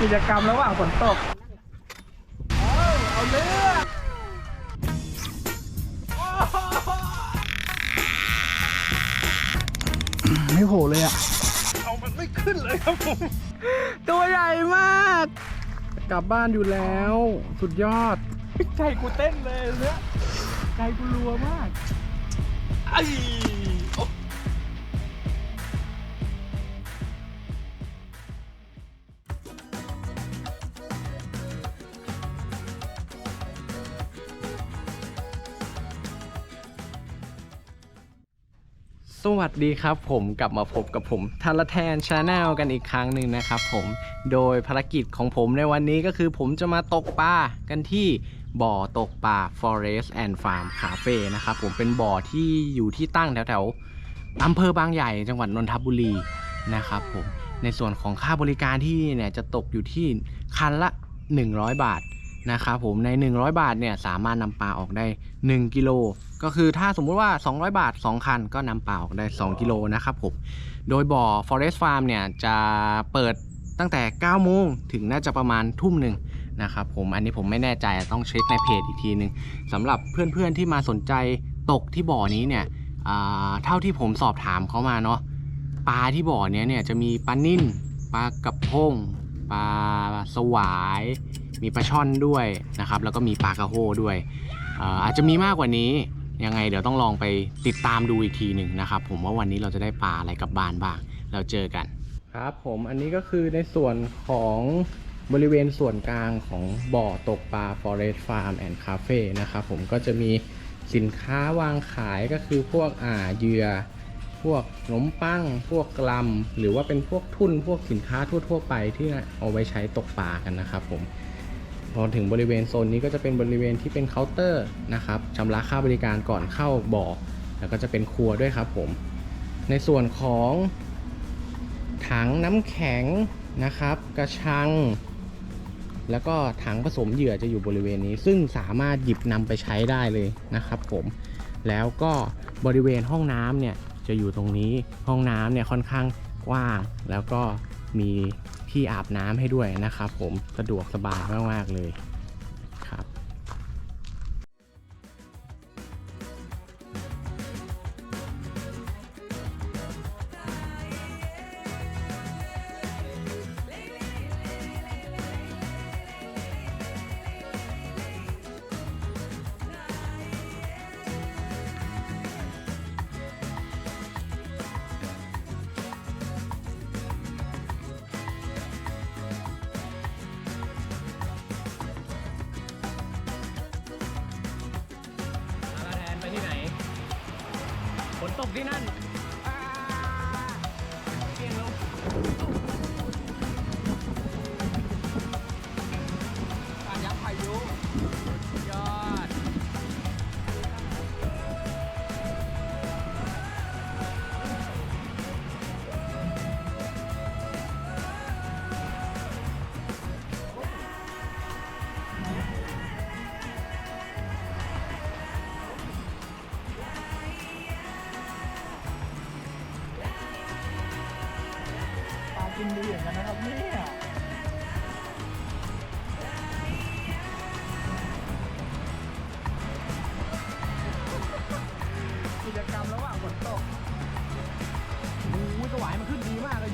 กิจกรรมระหว่างฝนตก เอาเอาเลือกไม่โผล่เลยอะ เอามันไม่ขึ้นเลยครับผม ตัวใหญ่มาก กลับบ้านอยู่แล้ว สุดยอด ใจกูเต้นเลยเนี่ยใจกูรัวมากไอ้ สวัสดีครับผมกลับมาพบกับผมทันละแทนชาแนลกันอีกครั้งหนึ่งนะครับผมโดยภารกิจของผมในวันนี้ก็คือผมจะมาตกปลากันที่บ่อตกปลา Forest and Farm Cafe นะครับผมเป็นบ่อที่อยู่ที่ตั้งแถวๆอำเภอบางใหญ่จังหวัดนนทบุรีนะครับผมในส่วนของค่าบริการที่เนี่ยจะตกอยู่ที่คันละ 100 บาทนะครับผมใน 100 บาทเนี่ยสามารถนำปลาออกได้ 1กิโลก็คือถ้าสมมุติว่า 200 บาท 2 คันก็นำเปลาออกได้ 2 กิโลนะครับผม โดยบ่อ Forest Farm เนี่ยจะเปิดตั้งแต่ 9 โมงถึงน่าจะประมาณทุ่มหนึ่งนะครับผมอันนี้ผมไม่แน่ใจต้องเช็คในเพจอีกทีหนึ่งสำหรับเพื่อนๆที่มาสนใจตกที่บ่อนี้เนี่ยเท่าที่ผมสอบถามเขามาเนาะปลาที่บ่อนี้เนี่ยจะมีปลานิ่นปลากระพงปลาสวาย มีปลาช่อนด้วยนะครับ แล้วก็มีปลากระโฮด้วย อาอาจจะมีมากกว่านี้ยังไงเดี๋ยวต้องลองไปติดตามดูอีกทีหนึ่งนะครับ ผมว่าวันนี้เราจะได้ปลาอะไรกลับบ้านบ้างเราเจอกันครับ ผมอันนี้ก็คือในส่วนของบริเวณส่วนกลางของบ่อตกปลา Forest Farm and Cafe นะครับผมก็จะมีสินค้าวางขายก็คือพวกอ่าเหยื่อพวกขนมปัง พวกกลัม หรือว่าเป็นพวกทุ่น พวกสินค้าทั่ว ๆ ไปที่เอาไว้ใช้ตกปลากันนะครับผม พอถึงบริเวณโซนนี้ก็จะเป็นบริเวณที่เป็นเคาน์เตอร์นะครับชำระค่าบริการก่อนเข้าบ่อ แล้วก็จะเป็นครัวด้วยครับผม ในส่วนของถังน้ำแข็งนะครับ กระชัง แล้วก็ถังผสมเหยื่อจะอยู่บริเวณนี้ ซึ่งสามารถหยิบนำไปใช้ได้เลยนะครับผม แล้วก็บริเวณห้องน้ำเนี่ยจะอยู่ตรงนี้ห้องน้ำเนี่ยค่อนข้างกว้าง แล้วก็มี ที่อาบน้ำให้ด้วยนะครับผมสะดวกสบายมากๆเลย ฝ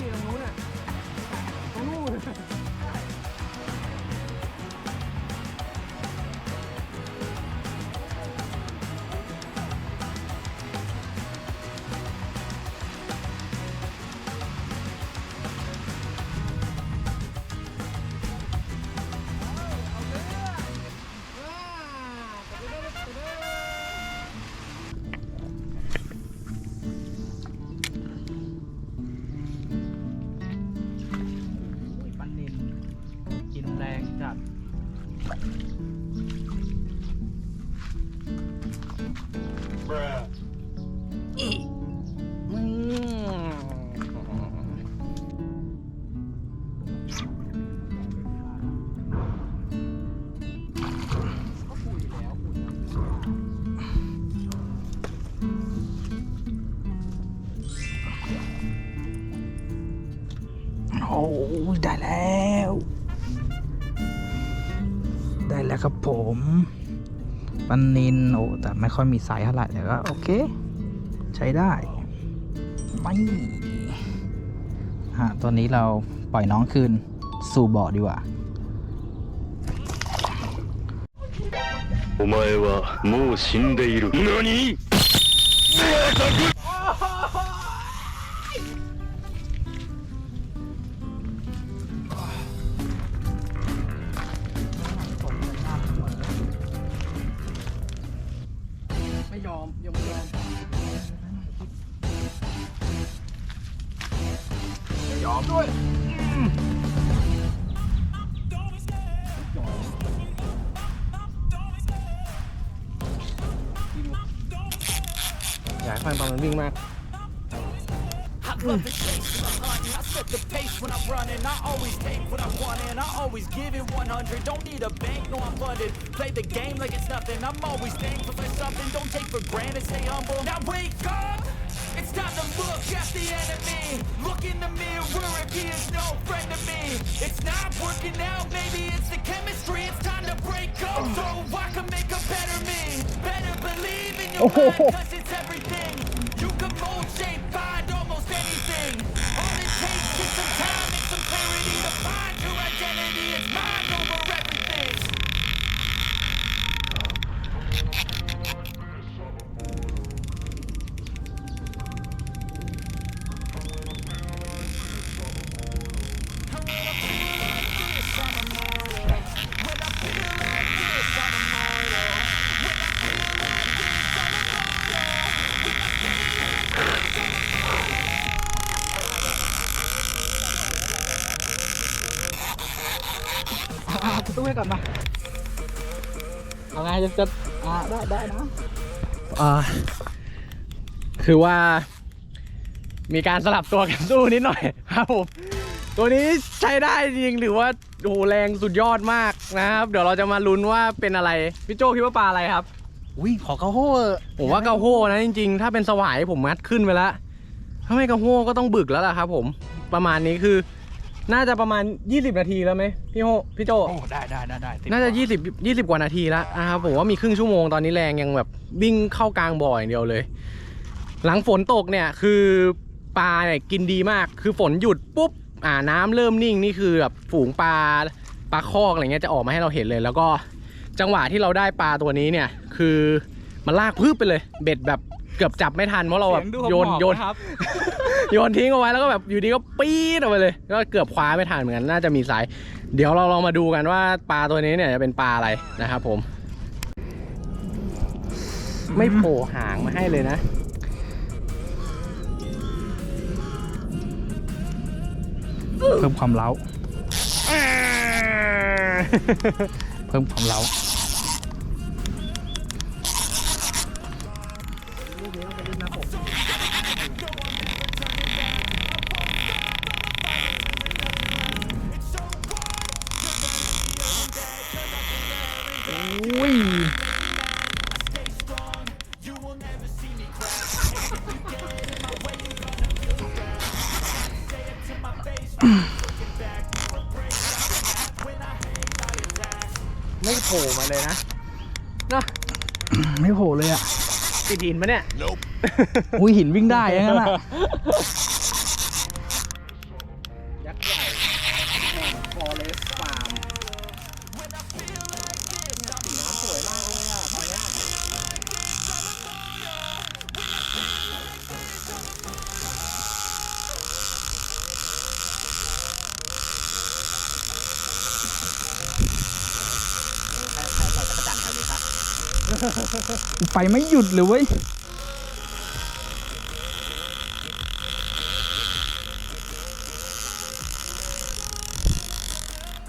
ขึ้ ได้แล้ว ได้แล้วครับผมปันนินโอ้แต่ไม่ค่อยมีสายเท่าไหร่แต่ก็โอเค ใช้ได้ไม่ฮะตอนนี้เราปล่อยน้องคืนสู่บ่อดีกว่าお前はもう死んでいる何 Play the game like it's nothing. I'm always thankful for something. Don't take for granted, stay humble. Now wake up! It's time to look at the enemy. Look in the mirror if he is no friend to me. It's not working out, maybe it's the chemistry. It's time to break up so I can make a better me. Better believe in your mind, cause it's everything. ก่อนมาเอาไงจะจะอ่าได้ได้นะอ่าคือว่า มีการสลับตัวกันสู้นิดหน่อยครับผมตัวนี้ใช้ได้จริงหรือว่าโอ้โหแรงสุดยอดมากนะครับ เดี๋ยวเราจะมาลุ้นว่าเป็นอะไรพี่โจคิดว่าปลาอะไรครับอุ้ยขอเขาโห่เถอะผมว่าเกาโฮนะจริงๆ ถ้าเป็นสวายผมมัดขึ้นไปแล้วถ้าไม่เกาโฮก็ต้องบึกแล้วล่ะครับ ผมประมาณนี้คือ น่าจะประมาณ 20 นาทีแล้วไหมพี่โฮพี่โจ โอ้ได้ได้ได้ได้ติดน่าจะ 20 20 กว่านาทีแล้วนะครับผมว่ามีครึ่งชั่วโมงตอนนี้แรงยังแบบวิ่งเข้ากลางบ่ออย่างเดียวเลย หลังฝนตกเนี่ยคือปลาเนี่ยกินดีมาก คือฝนหยุดปุ๊บอ่าน้ำเริ่มนิ่งนี่คือแบบฝูงปลาปลาคอกอะไรเงี้ยจะออกมาให้เราเห็นเลย แล้วก็จังหวะที่เราได้ปลาตัวนี้เนี่ย คือมันลากพืบไปเลย เบ็ดแบบเกือบจับไม่ทันเพราะเราแบบโยนโยนครับ โยนทิ้งเอาไว้แล้วก็แบบอยู่ดีก็ปี๊ดออกไปเลย ก็เกือบคว้าไม่ทันเหมือนกันน่าจะมีสาย เดี๋ยวเราลองมาดูกันว่าปลาตัวนี้เนี่ยจะเป็นปลาอะไรนะครับผม ไม่โผล่หางมาให้เลยนะเพิ่มความเล้า เพิ่มความเล้า เนาะไม่โผล่เลยอะติดหินปะเนี่ย อุ้ยหินวิ่งได้อยังนั้นอะ ไม่หยุดเลยเว้ย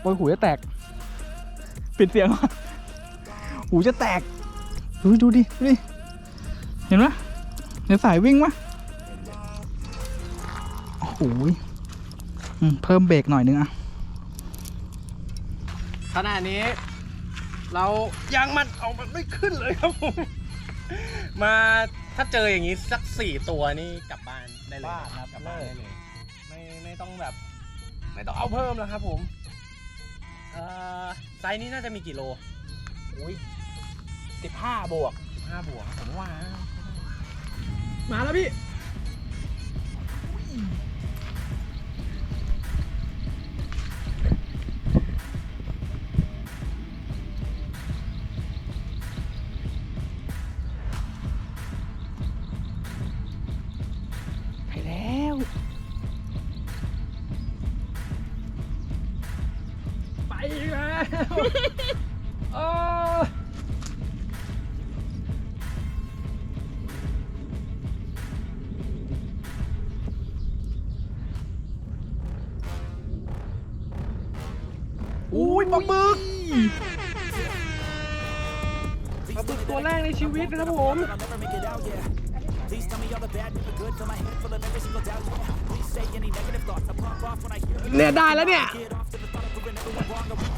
โอ้ยหูจะแตก ปิดเสียงหูจะแตก ดูดิดูดิดูดิ เห็นไหมเดี๋ยวสายวิ่งมะโอ้โหเพิ่มเบรกหน่อยนึงอะขณะนี้ เรายังมันเอามันไม่ขึ้นเลยครับผม มาถ้าเจออย่างนี้สักสี่ตัวนี่กลับบ้านได้เลยบ้านครับกลับบ้านเลิได้กเลย ไม่ไม่ต้องแบบ ไม่ต้องเอาเพิ่มแล้วครับผมเอ่อไซส์นี้น่าจะมีกี่โลอุ้ยสิบห้าบวกห้าบวกผมว่านะมาแล้วพี่ แล้วเอออุ้ยปลาบึกปลาบึกตัวแรกในชีวิตนะครับผม I'll never make it out, yeah. Please tell me all the bad, never good. Fill my head full of every single doubt, yeah. Please say any negative thoughts. I pop off when I hear it. เนี่ยได้แล้วเนี่ย Get off to the thought of proving everyone wrong.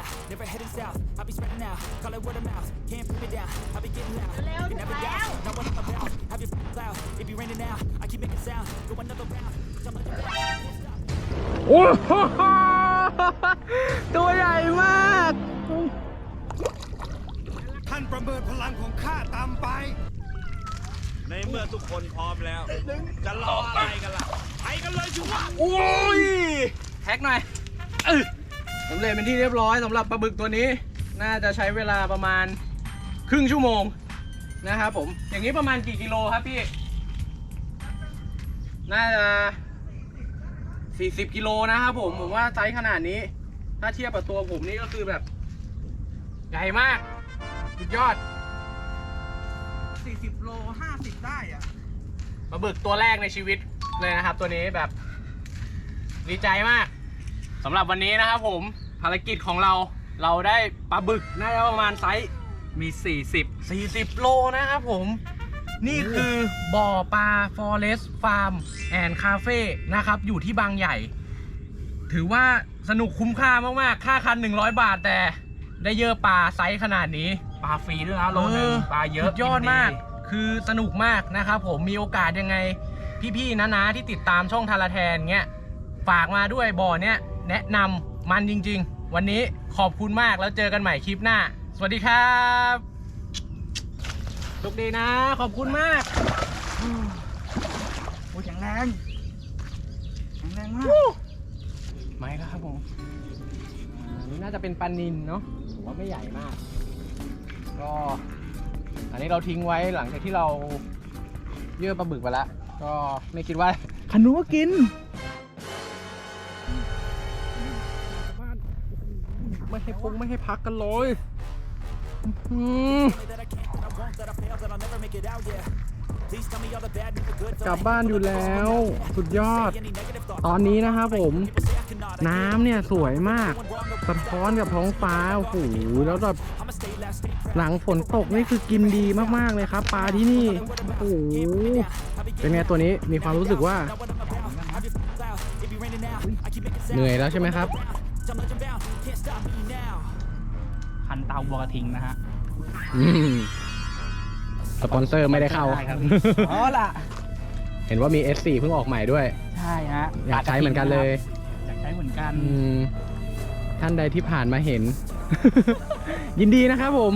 Out, never heading south. I'll be spreading out, call it word of mouth. Can't put me down, I'll be getting loud. You can never doubt, not what I'm about. Have your cloud, it be raining now. I keep making sound, go another round. Jump like a can't stop. โอ้โหตัวใหญ่มาก ท่านประเมินพลังของข้าตามไป ในเมื่อทุกคนพร้อมแล้ว จะรออะไรกันล่ะ ไปกันเลยสิวะ โอ้ยแท็กหน่อยเออ สำเร็จเป็นที่เรียบร้อยสำหรับปลาบึกตัวนี้ น่าจะใช้เวลาประมาณครึ่งชั่วโมงนะครับผม อย่างนี้ประมาณกี่กิโลครับพี่ น่าจะ40กิโลนะครับผมผมว่าไซส์ขนาดนี้ ถ้าเทียบกับตัวผมนี่ก็คือแบบ ใหญ่มากสุดยอด40โล50ได้อะปลาบึกตัวแรกในชีวิตเลยนะครับ ตัวนี้แบบ ดีใจมาก สำหรับวันนี้นะครับผมภารกิจของเราเราได้ปลาบึกน่าจะประมาณไซส์มี 40 40 โลนะครับผม นี่คือบ่อปลา Forest Farm and Cafe นะครับ อยู่ที่บางใหญ่ ถือว่าสนุกคุ้มค่ามาก ๆ ค่าคัน 100 บาทแต่ได้เยอะปลาไซส์ขนาดนี้ ปลาฟรีด้วยนะโลนึงปลาเยอะสุดยอดกินมาก คือสนุกมากนะครับผมมีโอกาสยังไง พี่ ๆนะๆที่ติดตามช่องทาราแทนเงี้ย ฝากมาด้วยบ่อเนี้ย แนะนำมันจริง ๆ วันนี้ขอบคุณมากแล้วเจอกันใหม่คลิปหน้า สวัสดีครับโชคดีนะ ขอบคุณมากโอ้ยแข็งแรงแข็งแรงมากไม่ครับผมอันนี้น่าจะเป็นปลานินเนาะถือว่าไม่ใหญ่มาก ก็อันนี้เราทิ้งไว้หลังจากที่เราเยื่อปลาบึกไปแล้ว ก็ไม่คิดว่าขนุก็กิน ไม่ให้พงไม่ให้พักกันเลยอืมกลับบ้านอยู่แล้ว สุดยอด ตอนนี้นะครับผม น้ำเนี่ยสวยมาก สะท้อนกับท้องฟ้าโอ้โหแล้วแบบหลังฝนตกนี่คือกินดีมากๆเลยครับ ปลาที่นี่โอ้โหเป็นไงตัวนี้มีความรู้สึกว่า เหนื่อยแล้วใช่ไหมครับ พันเตาบัวกระทิงนะฮะอืมสปอนเซอร์ไม่ได้เข้าได้ครับอ๋อล่ะเห็นว่ามี S4 เพิ่งออกใหม่ด้วย ใช่ฮะอยากใช้เหมือนกันเลยอยากใช้เหมือนกันอืมท่านใดที่ผ่านมาเห็น ยินดีนะครับผม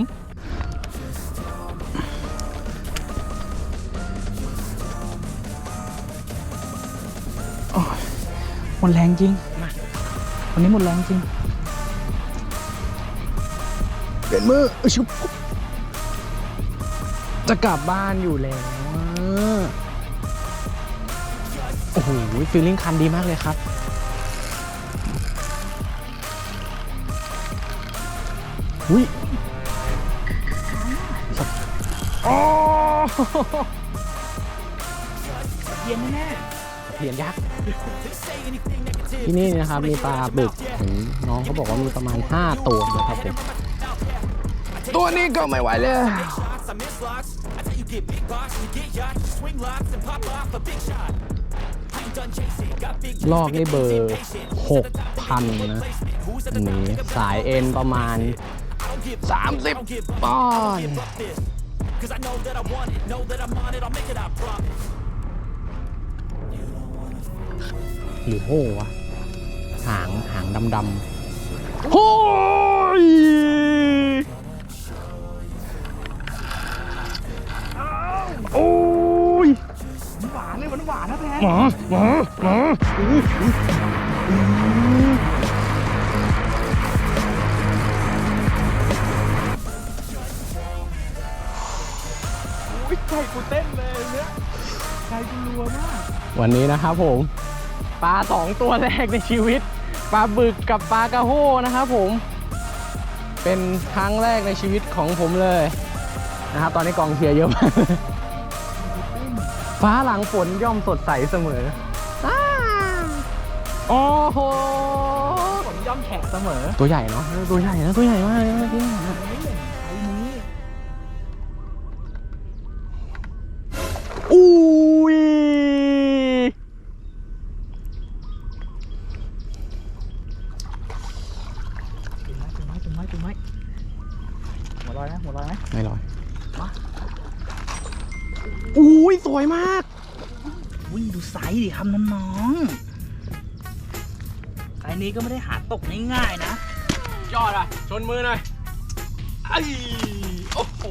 หมดแรงจริงวันนี้หมดแรงจริง เปลี่ยนมือชุบจะกลับบ้านอยู่แล้วโอ้โหฟีลลิ่งคันดีมากเลยครับ อุ้ยอ๋อเย็นแน่เหรียญยักษ์ที่นี่นะครับมีปลาบึกเห็นน้องเขาบอกว่ามีประมาณ 5 ตัวนะครับผม ตัวนี้ก็ไม่ไหวแล้ว I miss locks. I tell you get big box, you get yacht, you swing locks and pop off a big shot. I ain't done chasing, got big ลอกนี่เบอร์ 6,000 นะอันนี้สายเอ็นประมาณ 30ปอนด์ Cause I know that I want it, know that I'm on it, I'll make it, I promise. หรือโหวะ หาง หางดำๆโอ้ย โอ้ยหวานเลยหวานนะแพนหมาหมาหมาวันนี้นะครับผม ปลาสองตัวแรกในชีวิต ปลาบึกกับปลากระโห้นะครับผม เป็นครั้งแรกในชีวิตของผมเลยนะครับตอนนี้กองเชียร์เยอะมาก ฟ้าหลังฝนย่อมสดใสเสมออ้าโอ้โหผมย่อมแขกเสมอ ตัวใหญ่เนาะ ตัวใหญ่นะ ตัวใหญ่มากเลยเมื่อกี้ อุ้ยถึงไหมถึงไหมถึงไหมถึงไหมหัวลอยนะหัวลอยไหมไม่ลอยอุ้ยสวยมากวิ่งดู ไซส์ดิครับน้องๆไซส์นี้ก็ไม่ได้หาตกง่ายๆนะ ยอดอะ ชนมือหน่อยไอ้โอ้โห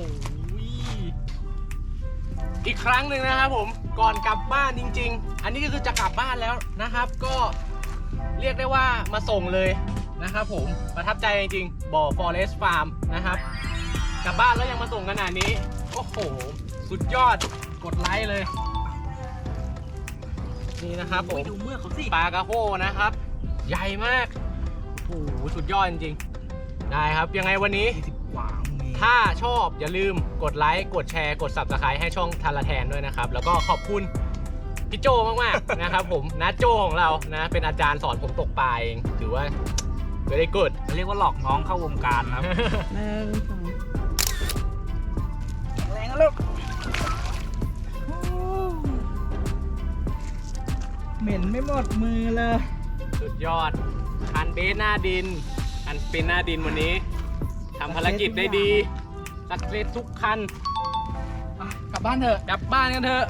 อีกครั้งหนึ่งนะครับผม ก่อนกลับบ้านจริง ๆ อันนี้ก็คือจะกลับบ้านแล้วนะครับ ก็เรียกได้ว่ามาส่งเลยนะครับผม ประทับใจจริงๆ บ่อ Forest Farm นะครับ กลับบ้านแล้วยังมาส่งขนาดนี้ โอ้โห สุดยอด กดไลค์เลย นี่นะครับผมดูเมื่อกเขาสิปลากระโฮนะครับ ใหญ่มากโอ้โหสุดยอดจริงๆ ได้ครับยังไงวันนี้ว้าวเมตรถ้าชอบอย่าลืมกดไลค์กดแชร์กด subscribe ให้ช่องทันละแทนด้วยนะครับ แล้วก็ขอบคุณพี่โจมากๆ นะครับผมนะโจของเรานะเป็นอาจารย์สอนผมตกปลาเองถือว่า very good เรียกว่าหลอกน้องเข้าวงการครับแรงแล้วลูก เหม็นไม่หมดมือเลย สุดยอด คันเบสหน้าดิน คันเป็นหน้าดินวันนี้ทำภารกิจได้ดีสักเซสทุกคัน กลับบ้านเถอะ กลับบ้านกันเถอะ